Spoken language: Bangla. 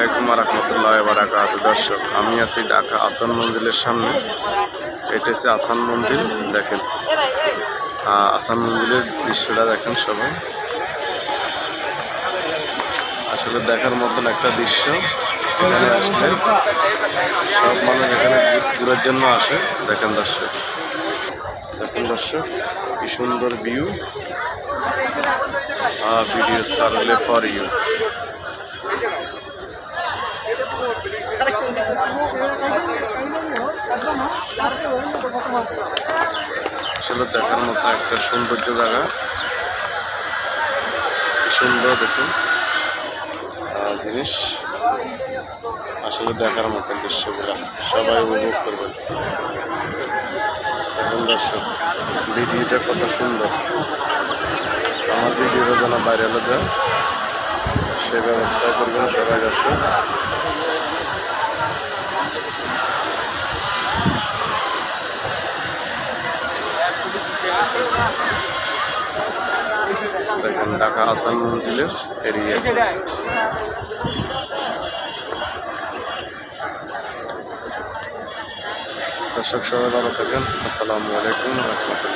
আলাইকুম রহমতুল্লাহ বারাকাত, দর্শক, আমি আছি ঢাকা আসান মন্দিরের সামনে। এটা হচ্ছে আসান মন্দির, দেখেন। আসান মন্দিরের দৃশ্যটা দেখেন সবাই। আসলে দেখার মতন একটা দৃশ্য এখানে আসলে সব মানুষ এখানে ঘুরার জন্য আসে, দেখেন দর্শক। দেখেন দর্শক, কি সুন্দর view video survey for you আসলে দেখার মতো একটা সৌন্দর্য জায়গা। সুন্দর দেখুন জিনিস। আসলে দেখার মতো দৃশ্যগুলো সবাই উপভোগ করবেন। দেখুন দর্শক, ভিডিওটা কত সুন্দর। আমার ভিডিওটা যেন ভাইরালে যায় সে ব্যবস্থা করবেন সবাই দর্শক। দেখেন ঢাকা আসান মঞ্জিলের এরিয়া দর্শক সবাই ভালো থাকেন। আসসালামু আলাইকুম রহমতুল্লাহ।